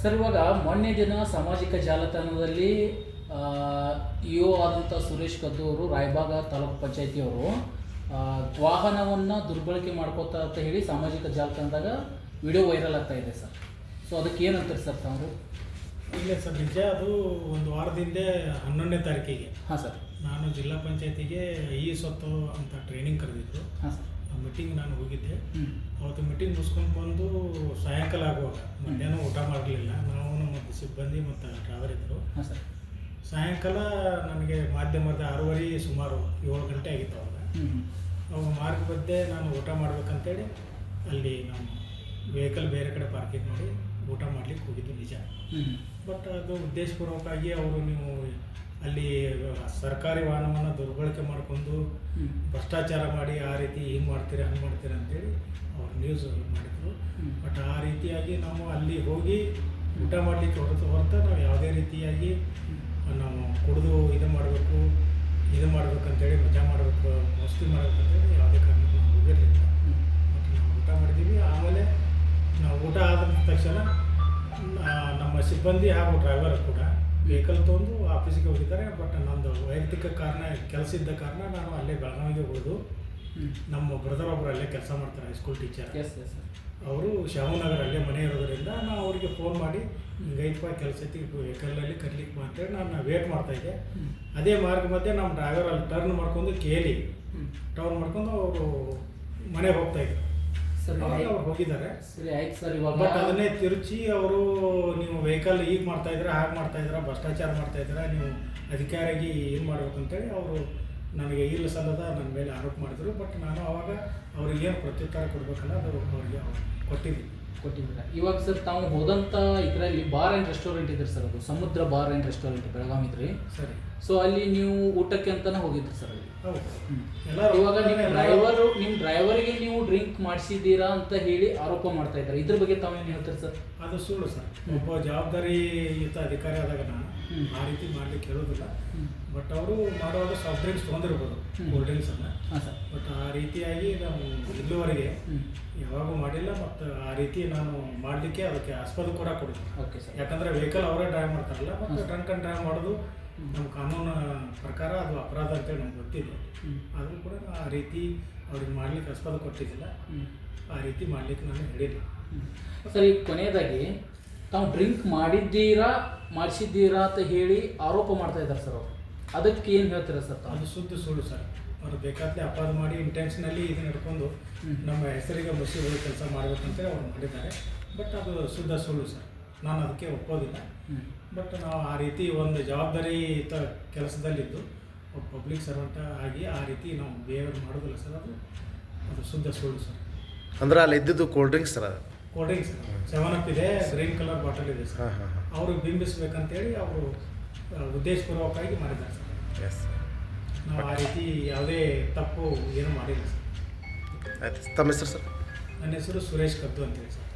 Sir ಇವಾಗ ಮೊನ್ನೆ ದಿನ ಸಾಮಾಜಿಕ ಜಾಲತಾಣದಲ್ಲಿ ಇಒ ಆದಂಥ ಸುರೇಶ್ ಕದ್ದು ಅವರು ರಾಯಬಾಗ ತಾಲೂಕು ಪಂಚಾಯತಿಯವರು ವಾಹನವನ್ನು ದುರ್ಬಳಕೆ ಮಾಡ್ಕೋತಾ ಅಂತ ಹೇಳಿ ಸಾಮಾಜಿಕ ಜಾಲತಾಣದಾಗ ವಿಡಿಯೋ ವೈರಲ್ ಆಗ್ತಾ ಇದೆ ಸರ್. ಸೊ ಅದಕ್ಕೆ ಏನಂತಾರೆ ಸರ್ ತಾವು? ಇಲ್ಲ ಸರ್ ನಿಜ ಅದು ಒಂದು ವಾರದಿಂದ ಹನ್ನೊಂದನೇ ತಾರೀಕಿಗೆ. ಹಾಂ ಸರ್. ನಾನು ಜಿಲ್ಲಾ ಪಂಚಾಯತಿಗೆ ಈ ಸೊತ್ತು ಅಂತ ಟ್ರೈನಿಂಗ್ ಕರೆದಿದ್ದು. ಹಾಂ ಸರ್. ಮೀಟಿಂಗ್ ನಾನು ಹೋಗಿದ್ದೆ. ಅವತ್ತು ಮೀಟಿಂಗ್ ಮುಗಿಸ್ಕೊಂಡು ಬಂದು ಸಾಯಂಕಾಲ ಆಗುವಾಗ ಮಧ್ಯಾಹ್ನ ಊಟ ಮಾಡಲಿಲ್ಲ. ನಾವು ನಮ್ಮ ಸಿಬ್ಬಂದಿ ಮತ್ತು ಡ್ರೈವರ್ ಇದ್ದರು. ಸಾಯಂಕಾಲ ನನಗೆ ಮಾಧ್ಯಮದ ಆರೂವರೆ ಸುಮಾರು ಏಳು ಗಂಟೆ ಆಗಿತ್ತು ಅವಾಗ. ಅವಾಗ ಮಾರ್ಗ ಬದ್ದೆ ನಾನು ಊಟ ಮಾಡ್ಬೇಕಂತೇಳಿ ಅಲ್ಲಿ ನಾನು ವೆಹಿಕಲ್ ಬೇರೆ ಕಡೆ ಪಾರ್ಕಿಂಗ್ ಮಾಡಿ ಊಟ ಮಾಡಲಿಕ್ಕೆ ಹೋಗಿದ್ದು ನಿಜ. ಬಟ್ ಅದು ಉದ್ದೇಶಪೂರ್ವಕವಾಗಿ ಅವರು ನೀವು ಅಲ್ಲಿ ಸರ್ಕಾರಿ ವಾಹನವನ್ನು ದುರ್ಬಳಕೆ ಮಾಡಿಕೊಂಡು ಭ್ರಷ್ಟಾಚಾರ ಮಾಡಿ ಆ ರೀತಿ ಹಿಂಗೆ ಮಾಡ್ತೀರಾ ಹಂಗೆ ಮಾಡ್ತೀರಾ ಅಂತೇಳಿ ಅವ್ರು ನ್ಯೂಸ್ ಮಾಡಿದರು. ಬಟ್ ಆ ರೀತಿಯಾಗಿ ನಾವು ಅಲ್ಲಿ ಹೋಗಿ ಊಟ ಮಾಡಲಿಕ್ಕೆ ಹೊರತು ಹೊರತು ನಾವು ಯಾವುದೇ ರೀತಿಯಾಗಿ ನಾವು ಕುಡಿದು ಇದು ಮಾಡಬೇಕು ಇದು ಮಾಡ್ಬೇಕಂತೇಳಿ ಮಜಾ ಮಾಡಬೇಕು ಮಸ್ತಿ ಮಾಡಬೇಕಂತೇಳಿ ಯಾವುದೇ ಕಾರಣಕ್ಕೂ ನಾವು ಹೋಗಿರಲಿಲ್ಲ. ಬಟ್ ಮತ್ತು ನಾವು ಊಟ ಮಾಡಿದ್ದೀವಿ ಆಮೇಲೆ ನಾವು ಊಟ ಆದ ತಕ್ಷಣ ನಮ್ಮ ಸಿಬ್ಬಂದಿ ಹಾಗೂ ಡ್ರೈವರ್ ಕೂಡ ವೆಹಿಕಲ್ ತೊಗೊಂಡು ಆಫೀಸಿಗೆ ಹೋಗಿದ್ದಾರೆ ಬಟ್ ನಂದು ವೈಯಕ್ತಿಕ ಕಾರಣ ಕೆಲಸ ಇದ್ದ ಕಾರಣ ನಾನು ಅಲ್ಲೇ ಬೆಳಗಾವಿಗೆ ಹೋದು ನಮ್ಮ ಬ್ರದರ್ ಒಬ್ಬರು ಅಲ್ಲೇ ಕೆಲಸ ಮಾಡ್ತಾರೆ ಹೈಸ್ಕೂಲ್ ಟೀಚರ್ ಅವರು ಶಾಮನಗರ ಅಲ್ಲೇ ಮನೆ ಇರೋದ್ರಿಂದ ನಾನು ಅವರಿಗೆ ಫೋನ್ ಮಾಡಿ ಹಿಂಗೈತಪ್ಪ ಕೆಲಸ ಐತಿ ವೆಹಿಕಲಲ್ಲಿ ಕರ್ಲಿಕ್ಕೆ ಮಾಡ್ತೇವೆ ಅಂತೇಳಿ ನಾನು ವೇಟ್ ಮಾಡ್ತಾ ಇದ್ದೆ. ಅದೇ ಮಾರ್ಗ ಮಧ್ಯೆ ನಮ್ಮ ಡ್ರೈವರ್ ಅಲ್ಲಿ ಟರ್ನ್ ಮಾಡ್ಕೊಂಡು ಕೇಳಿ ಟರ್ನ್ ಮಾಡ್ಕೊಂಡು ಅವರು ಮನೆಗೆ ಹೋಗ್ತಾ ಇದ್ರು. ಸರಿ ಅವಾಗ ಹೋಗಿದ್ದಾರೆ. ಸರಿ ಆಯ್ತು ಸರ್ ಇವಾಗ ಬಟ್ ಅದನ್ನೇ ತಿರುಚಿ ಅವರು ನೀವು ವೆಹಿಕಲ್ ಈಗ ಮಾಡ್ತಾ ಇದ್ದೀರಾ ಹಾಗೆ ಮಾಡ್ತಾ ಇದ್ದೀರಾ ಭ್ರಷ್ಟಾಚಾರ ಮಾಡ್ತಾ ಇದ್ದೀರಾ ನೀವು ಅಧಿಕಾರಿಯಾಗಿ ಏನು ಮಾಡ್ಬೇಕು ಅಂತೇಳಿ ಅವರು ನನಗೆ ಇಲ್ಲ ಸಲ್ಲದ ನನ್ನ ಮೇಲೆ ಆರೋಪ ಮಾಡಿದ್ರು. ಬಟ್ ನಾನು ಅವಾಗ ಅವ್ರಿಗೆ ಏನು ಪ್ರತ್ಯುತ್ತರ ಕೊಡ್ಬೇಕಲ್ಲ ಅದು ಅವರಿಗೆ ಕೊಟ್ಟಿದ್ದೆ ಕೊಟ್ಟಿದ್ದೀರಾ. ಇವಾಗ ಸರ್ ತಾವು ಹೋದಂಥ ಇದರಲ್ಲಿ ಬಾರ್ ಆ್ಯಂಡ್ ರೆಸ್ಟೋರೆಂಟ್ ಇದ್ರಿ ಸರ್ ಅದು. ಸಮುದ್ರ ಬಾರ್ ಆ್ಯಂಡ್ ರೆಸ್ಟೋರೆಂಟ್ ಬೆಳಗಾಮ್ ಇದ್ರಿ. ಸರಿ. ಸೊ ಅಲ್ಲಿ ನೀವು ಊಟಕ್ಕೆ ಅಂತಾನೆ ಹೋಗಿದ್ರಿ ಸರ್ ಅಲ್ಲಿ. ಇವಾಗ ನಿಮ್ಮ ಡ್ರೈವರು ನಿಮ್ಮ ಡ್ರೈವರಿಗೆ ನೀವು ಡ್ರಿಂಕ್ ಮಾಡಿಸಿದ್ದೀರಾ ಅಂತ ಹೇಳಿ ಆರೋಪ ಮಾಡ್ತಾ ಇದ್ದಾರೆ. ಇದ್ರ ಬಗ್ಗೆ ತಾವೇನು ಹೇಳ್ತೀರಿ ಸರ್? ಅದು ಸುಳ್ಳು ಸರ್. ಒಬ್ಬ ಜವಾಬ್ದಾರಿಯುತ ಅಧಿಕಾರಿ ಆದಾಗ. ಆ ರೀತಿ ಮಾಡ್ಲಿಕ್ಕೆ ಹೇಳೋದಿಲ್ಲ. ಬಟ್ ಅವರು ಮಾಡುವಾಗ ಸಾಫ್ಟ್ ಡ್ರಿಂಕ್ಸ್ ತೊಗೊಂಡಿರ್ಬೋದು. ಕೋಲ್ಡ್ ಕೂಲ್ ಡ್ರಿಂಕ್ಸನ್ನು ಹಾಂ ಸರ್. ಬಟ್ ಆ ರೀತಿಯಾಗಿ ನಾವು ಇಲ್ಲಿವರೆಗೆ ಯಾವಾಗೂ ಮಾಡಿಲ್ಲ. ಮತ್ತು ಆ ರೀತಿ ನಾನು ಮಾಡಲಿಕ್ಕೆ ಅದಕ್ಕೆ ಆಸ್ಪದ ಕೂಡ ಕೊಡ್ತೀನಿ ಓಕೆ ಸರ್ ಯಾಕಂದರೆ ವೆಹಿಕಲ್ ಅವರೇ ಡ್ರೈವ್ ಮಾಡ್ತಾರಲ್ಲ ಮತ್ತು ಟ್ರಂಕ್ ಡ್ರಂಕ್ ಆ್ಯಂಡ್ ಡ್ರೈವ್ ಮಾಡೋದು ನಮ್ಮ ಕಾನೂನು ಪ್ರಕಾರ ಅದು ಅಪರಾಧ ಅಂತೇಳಿ ನಮ್ಗೆ ಗೊತ್ತಿದೆ. ಆದರೂ ಕೂಡ ಆ ರೀತಿ ಅವ್ರಿಗೆ ಮಾಡ್ಲಿಕ್ಕೆ ಆಸ್ಪದ ಕೊಟ್ಟಿದ್ದಿಲ್ಲ. ಆ ರೀತಿ ಮಾಡಲಿಕ್ಕೆ ನಾನು ಹೇಳಿಲ್ಲ. ಸರ್ ಈಗ ಕೊನೆಯದಾಗಿ ತಾವು ಡ್ರಿಂಕ್ ಮಾಡಿದ್ದೀರಾ ಮಾಡಿಸಿದ್ದೀರಾ ಅಂತ ಹೇಳಿ ಆರೋಪ ಮಾಡ್ತಾ ಇದ್ದಾರೆ ಸರ್ ಅವರು. ಅದಕ್ಕೆ ಏನು ಹೇಳ್ತೀರಾ ಸರ್ ತಾವು? ಅದು ಸುದ್ದಿ ಸುಳ್ಳು ಸರ್ ಅವ್ರು ಬೇಕಾದ್ರೆ ಅಪಾದ ಮಾಡಿ ಇಂಟೆನ್ಷನಲ್ಲಿ ಇದನ್ನ ಹಿಡ್ಕೊಂಡು ನಮ್ಮ ಹೆಸರಿಗೆ ಮುಸಿ ಹೋಗಿ ಕೆಲಸ ಮಾಡಬೇಕಂತೇಳಿ ಅವ್ರು ಮಾಡಿದ್ದಾರೆ. ಬಟ್ ಅದು ಶುದ್ಧ ಸುಳ್ಳು ಸರ್. ನಾನು ಅದಕ್ಕೆ ಒಪ್ಪೋದಿಲ್ಲ. ಬಟ್ ನಾವು ಆ ರೀತಿ ಒಂದು ಜವಾಬ್ದಾರಿ ತ ಕೆಲಸದಲ್ಲಿದ್ದು ಒಬ್ಬ ಪಬ್ಲಿಕ್ ಸರ್ವೆಂಟ್ ಆಗಿ ಆ ರೀತಿ ನಾವು ಬಿಹೇವಿಯರ್ ಮಾಡೋದಿಲ್ಲ ಸರ್. ಅದು ಅದು ಶುದ್ಧ ಸುಳ್ಳು ಸರ್. ಅಂದ್ರೆ ಅಲ್ಲಿ ಇದ್ದಿದ್ದು cold drinks sir cold drinks seven up ಇದೆ ಗ್ರೀನ್ ಕಲರ್ ಬಾಟಲ್ ಇದೆ ಸರ್. ಅವ್ರಿಗೆ ಬಿಂಬಿಸಬೇಕಂತೇಳಿ ಹಾಂ. ಅವರು ಬಿಂಬಿಸ್ಬೇಕಂತೇಳಿ ಅವರು ಉದ್ದೇಶಪೂರ್ವಕವಾಗಿ ಮಾಡಿದ್ದಾರೆ ಸರ್. ಎಸ್ ನಾವು ಆ ರೀತಿ ಯಾವುದೇ ತಪ್ಪು ಏನು ಮಾಡಿಲ್ಲ ಸರ್. ಆಯ್ತು ತಮ್ಮ ಹೆಸರು ಸರ್? ನನ್ನ ಹೆಸರು ಸುರೇಶ್ ಕದ್ದು ಅಂತೇಳಿ ಸರ್.